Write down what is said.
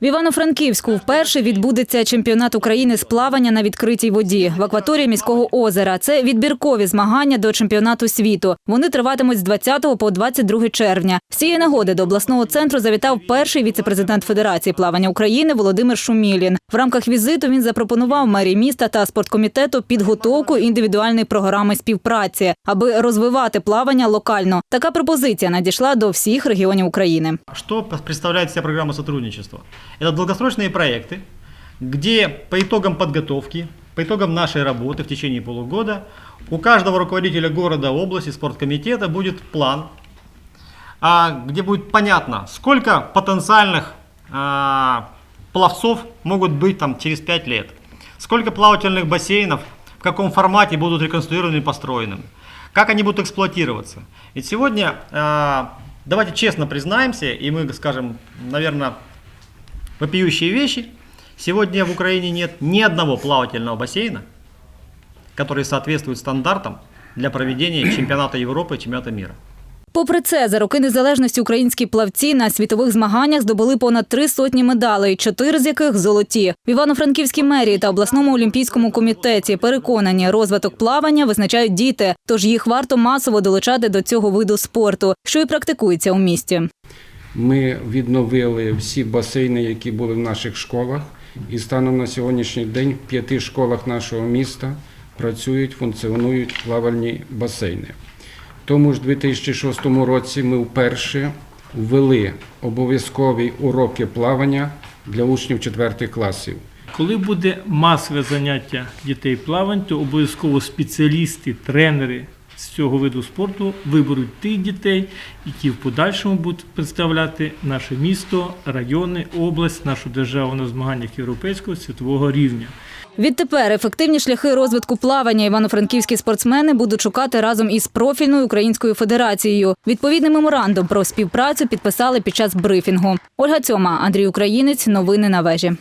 В Івано-Франківську вперше відбудеться чемпіонат України з плавання на відкритій воді в акваторії міського озера. Це відбіркові змагання до чемпіонату світу. Вони триватимуть з 20 по 22 червня. З цієї нагоди до обласного центру завітав перший віце-президент Федерації плавання України Володимир Шумілін. В рамках візиту він запропонував мерії міста та спорткомітету підготовку індивідуальної програми співпраці, аби розвивати плавання локально. Така пропозиція надійшла до всіх регіонів України. Что представляет себя программа сотрудничества? Это долгосрочные проекты, где по итогам подготовки, по итогам нашей работы в течение полугода у каждого руководителя города, области, спорткомитета будет план, а, где будет понятно, сколько потенциальных а, пловцов могут быть там через 5 лет, сколько плавательных бассейнов, в каком формате будут реконструированы и построены, как они будут эксплуатироваться. Ведь сегодня, а, давайте честно признаемся, и мы скажем, наверное, вопиющие вещи. Сегодня в Украине нет ни одного плавательного бассейна, который соответствует стандартам для проведения чемпионата Европы и чемпионата мира. Попри це, за роки незалежності українські плавці на світових змаганнях здобули понад три сотні медалей, чотири з яких золоті. В Івано-Франківській мерії та обласному олімпійському комітеті переконані, розвиток плавання визначають діти, тож їх варто масово долучати до цього виду спорту, що і практикується у місті. Ми відновили всі басейни, які були в наших школах, і станом на сьогоднішній день в п'яти школах нашого міста працюють, функціонують плавальні басейни. Тому ж 2006 році ми вперше ввели обов'язкові уроки плавання для учнів 4 класів. Коли буде масове заняття дітей плавань, то обов'язково спеціалісти, тренери з цього виду спорту виберуть тих дітей, які в подальшому будуть представляти наше місто, райони, область, нашу державу на змаганнях європейського світового рівня. Відтепер ефективні шляхи розвитку плавання івано-франківські спортсмени будуть шукати разом із профільною українською федерацією. Відповідний меморандум про співпрацю підписали під час брифінгу. Ольга Цьома, Андрій Українець. Новини на вежі.